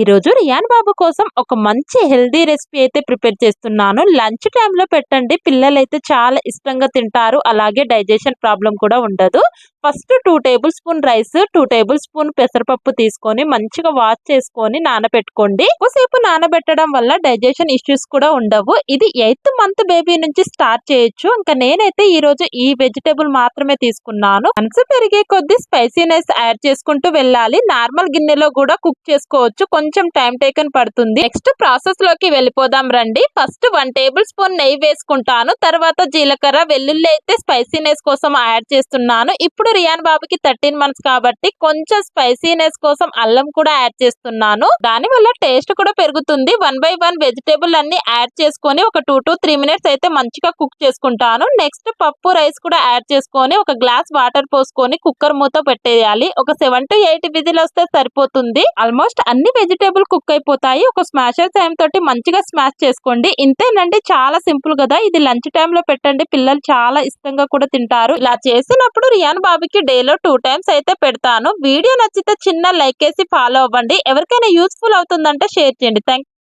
ఈ రోజు రియాన్ బాబు కోసం ఒక మంచి హెల్దీ రెసిపీ అయితే ప్రిపేర్ చేస్తున్నాను. లంచ్ టైంలో పెట్టండి. పిల్లలు అయితే చాలా ఇష్టంగా తింటారు. అలాగే డైజెషన్ ప్రాబ్లం కూడా ఉండదు. First two tablespoon rice two tablespoon పెసరపప్పు తీసుకొని మంచిగా వాష్ చేసుకొని నానబెట్టుకోండి. ఎక్కువసేపు నానబెట్టడం వల్ల డైజెషన్ ఇష్యూస్ కూడా ఉండవు. ఇది ఎయిత్ మంత్ బేబీ నుంచి స్టార్ట్ చేయొచ్చు. ఇంకా నేనైతే ఈ రోజు ఈ వెజిటేబుల్ మాత్రమే తీసుకున్నాను. మనసు పెరిగే కొద్ది స్పైసీనెస్ యాడ్ చేసుకుంటూ వెళ్ళాలి. నార్మల్ గిన్నెలో కూడా కుక్ చేసుకోవచ్చు. కొంచెం కొంచెం టైం టేకన్ పడుతుంది. నెక్స్ట్ ప్రాసెస్లోకి వెళ్ళిపోదాం రండి. ఫస్ట్ వన్ టేబుల్ స్పూన్ నెయ్యి వేసుకుంటాను. తర్వాత జీలకర్ర వెల్లుల్లి అయితే స్పైసీనెస్ కోసం యాడ్ చేస్తున్నాను. ఇప్పుడు రియాన్ బాబుకి థర్టీన్ మంత్స్ కాబట్టి కొంచెం స్పైసీనెస్ కోసం అల్లం కూడా యాడ్ చేస్తున్నాను. దాని వల్ల టేస్ట్ కూడా పెరుగుతుంది. వన్ బై వన్ వెజిటేబుల్ అన్ని యాడ్ చేసుకొని ఒక టూ టు త్రీ మినిట్స్ అయితే మంచిగా కుక్ చేసుకుంటాను. నెక్స్ట్ పప్పు రైస్ కూడా యాడ్ చేసుకొని ఒక గ్లాస్ వాటర్ పోసుకొని కుక్కర్ మూత పెట్టేయాలి. ఒక సెవెన్ టు ఎయిట్ విజిల్ వస్తే సరిపోతుంది. ఆల్మోస్ట్ అన్ని వెజిటేబుల్ వెజిటేబుల్ కుక్ అయిపోతాయి. ఒక స్మాషర్ టైం తోటి మంచిగా స్మాష్ చేసుకోండి. ఇంతేనండి చాలా సింపుల్ కదా. ఇది లంచ్ టైం లో పెట్టండి. పిల్లలు చాలా ఇష్టంగా కూడా తింటారు. ఇలా చేసినప్పుడు రియాన్ బాబుకి డేలో టూ టైమ్స్ అయితే పెడతాను. వీడియో నచ్చితే చిన్న లైక్ వేసి ఫాలో అవ్వండి. ఎవరికైనా యూస్ఫుల్ అవుతుందంటే షేర్ చేయండి. థ్యాంక్